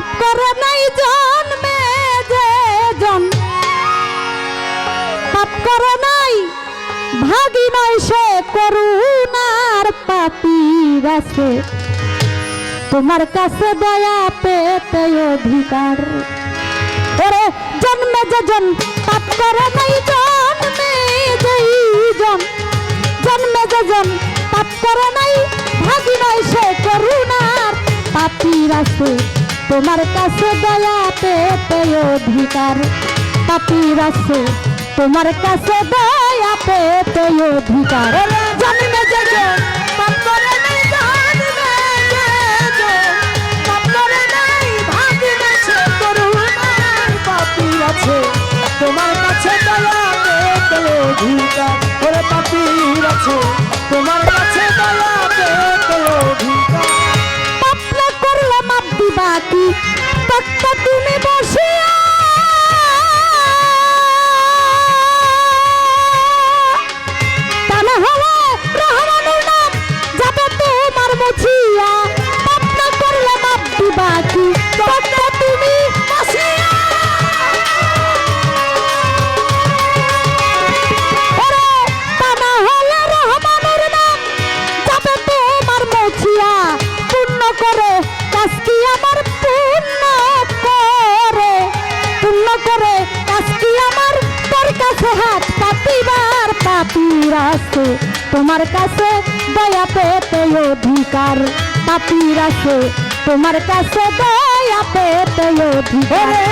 পাপ করে নাই জন্মে যে জন। পাপ করে নাই, ভাগি নয় সে করুণার পাপির আছে তোমার কাছে দয়া পেতে অধিকার। ওরে জন্মে যে জন পাপ করে নাই জন্মে যেই জন। জন্মে যে জন পাপ করে নাই, ভাগি নয় সে করুণার পাপির আছে তোমার কাছে দয়া পেতে অধিকার। পাপির আছে তোমার কাছে দয়া পেতে অধিকার। জন্মে আছে। তোমার কাছে অধিকার। ওরে পাপির আছে, তোমার কাছে অধিকার। মাপ দিবা কি তত্ত্ব তুমি বসিয়া পাপির আছে তোমার কাছে দয়া পেতে অধিকার। পাপির আছে তোমার কাছে দয়া পেতে অধিকার। ওরে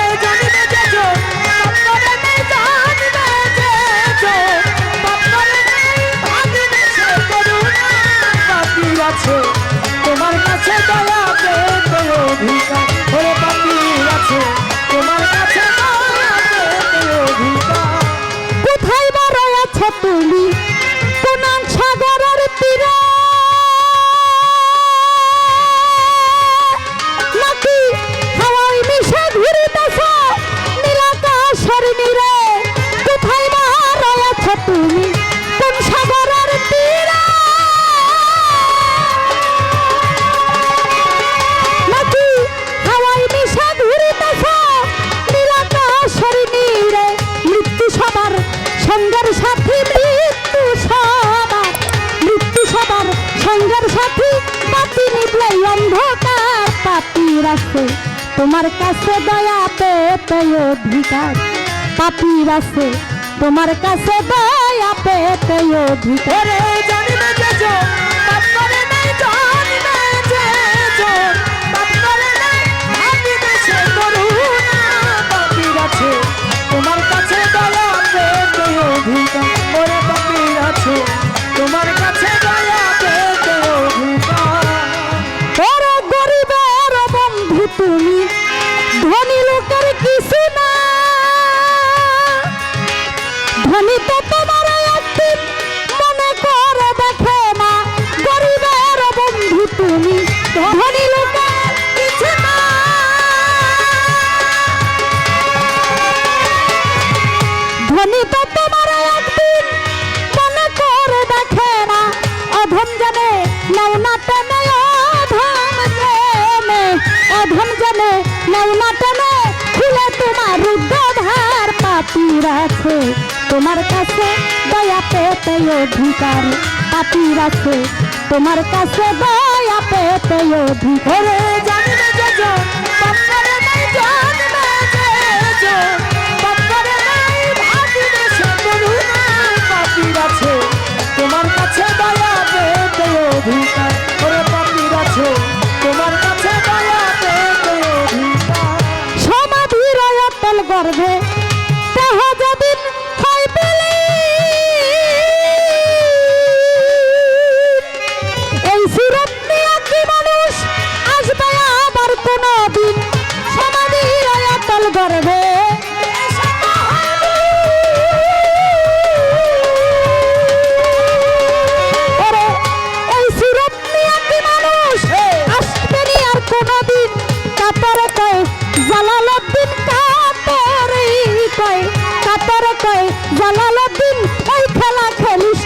অন্ধকার পাপির আছে তোমার কাছে দয়া পেতে অধিকার। পাপির আছে তোমার কাছে দয়া পেতে অধিকার। ওরে জানিবে অধম জানে নাও না টেনে খুলে তোমার রুদ্রধার পাপির আছে তোমার কাছে দয়া পেতে অধিকার পাপির আছে তোমার কাছে দয়া পেতে অধিকার। জানিবে যে জানিবে যে জো, কয় জালালউদ্দিন ওই খেলা খেলিস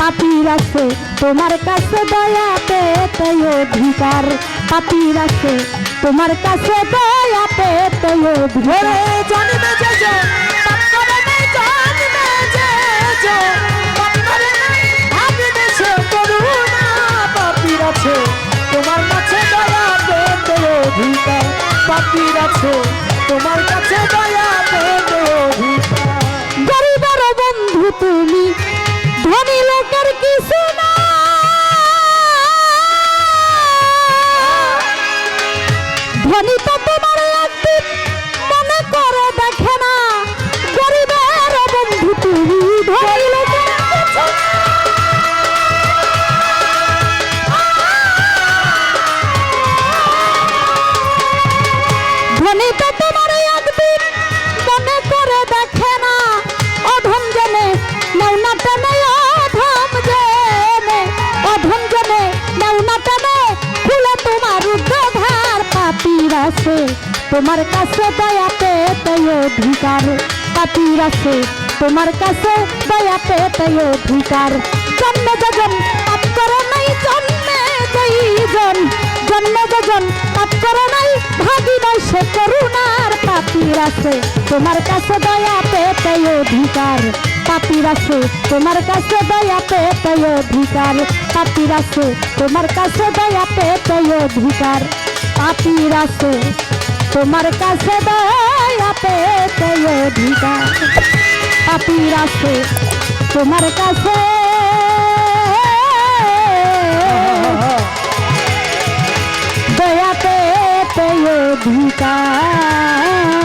পাপির আছে তোমার কাছে দয়া পেতে অধিকার। পাপির আছে তোমার কাছে দয়া পেতে অধিকার। আছে তোমার কাছে দয়া পেতে অধিকার। পাপির আছে তোমার কাছে দয়া পেতে বন্ধু তুমি ধনী লোকের কিছু ধনী তো তোমার কাছে দয়া পেতে অধিকার। পাপির আছে তোমার কাছে দয়া পেতে অধিকার। জন্মে যজন, পাপ করে নাই, জন্মে যেইজন জন্মে যজন, পাপ করে নাই, ভাগি নাই সে করুণার পাপির আছে তোমার কাছে দয়া পেতে অধিকার। পাপির আছে তোমার কাছে দয়া পেতে অধিকার। পাপির আছে তোমার কাছে দয়া পেতে অধিকার। পাপির আছে তোমার কাছে দয়া পেতে অধিকার? পাপির আছে তোমার কাছে। দয়া পেতে অধিকার?